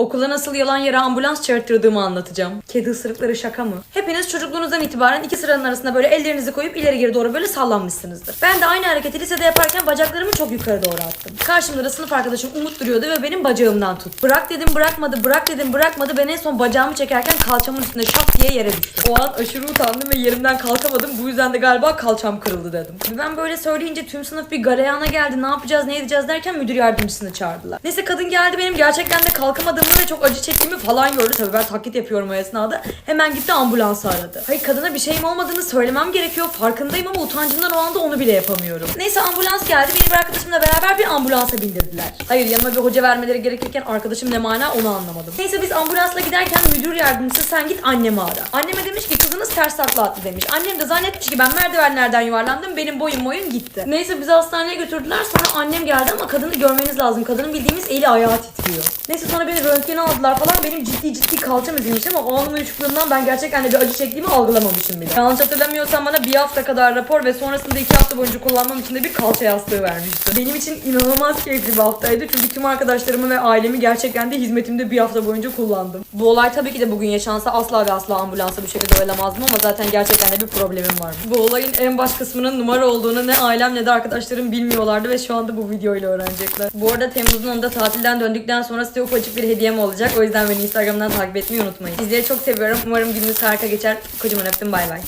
Okula nasıl yalan yere ambulans çağırttırdığımı anlatacağım. Kedi ısırıkları şaka mı? Hepiniz çocukluğunuzdan itibaren iki sıranın arasında böyle ellerinizi koyup ileri geri doğru böyle sallanmışsınızdır. Ben de aynı hareketi lisede yaparken bacaklarımı çok yukarı doğru attım. Karşımda da sınıf arkadaşım Umut duruyordu ve benim bacağımdan tut. Bırak dedim bırakmadı, bırak dedim bırakmadı. Ben en son bacağımı çekerken kalçamın üstünde şak diye yere düştüm. O an aşırı utandım ve yerimden kalkamadım. Bu yüzden de galiba kalçam kırıldı dedim. Ben böyle söyleyince tüm sınıf bir galeyana geldi. Ne yapacağız, ne edeceğiz derken müdür yardımcısını çağırdılar. Neyse kadın geldi benim gerçekten de kalkamadığımı ve çok acı çektiğimi falan gördü. Tabii ben taklit yapıyorum o esnada. Hemen gitti ambulansı aradı. Hayır kadına bir şeyim olmadığını söylemem gerekiyor. Farkındayım ama utancımdan o anda onu bile yapamıyorum. Neyse ambulans geldi. Beni bir arkadaşımla beraber bir ambulansa bindirdiler. Hayır yanıma bir hoca vermeleri gerekirken arkadaşım ne mana onu anlamadım. Neyse biz ambulansla giderken müdür yardımcısı sen git annemi ara. Anneme demiş ki kızınız ters takla attı demiş. Annem de zannetmiş ki ben merdivenlerden yuvarlandım. Benim boyum boyum gitti. Neyse bizi hastaneye götürdüler. Sonra annem geldi ama kadını görmeniz lazım. Kadının bildiğimiz eli ayağı titriyor. Neyse sonra beni röntgene aldılar falan. Benim ciddi ciddi kalçam ezilmiş ama o anın uyuşukluğundan ben gerçekten de bir acı çektiğimi algılamamışım bile. Yanlış hatırlamıyorsam bana bir hafta kadar rapor ve sonrasında iki hafta boyunca kullanmam için de bir kalça yastığı vermişti. Benim için inanılmaz keyifli bir haftaydı. Çünkü tüm arkadaşlarımı ve ailemi gerçekten de hizmetimde bir hafta boyunca kullandım. Bu olay tabii ki de bugün yaşansa asla ve asla ambulansa bu şekilde oyalamazdım ama zaten gerçekten de bir problemim var. Bu olayın en baş kısmının numara olduğunu ne ailem ne de arkadaşlarım bilmiyorlardı ve şu anda bu videoyla öğrenecekler. Bu arada Temmuz'un 10'da tatilden döndükten sonra size ufacık bir hediyem olacak. O yüzden beni Instagram'dan takip etmeyi unutmayın. Sizleri çok seviyorum. Umarım gününüz harika geçer. Kocaman öptüm bay bay.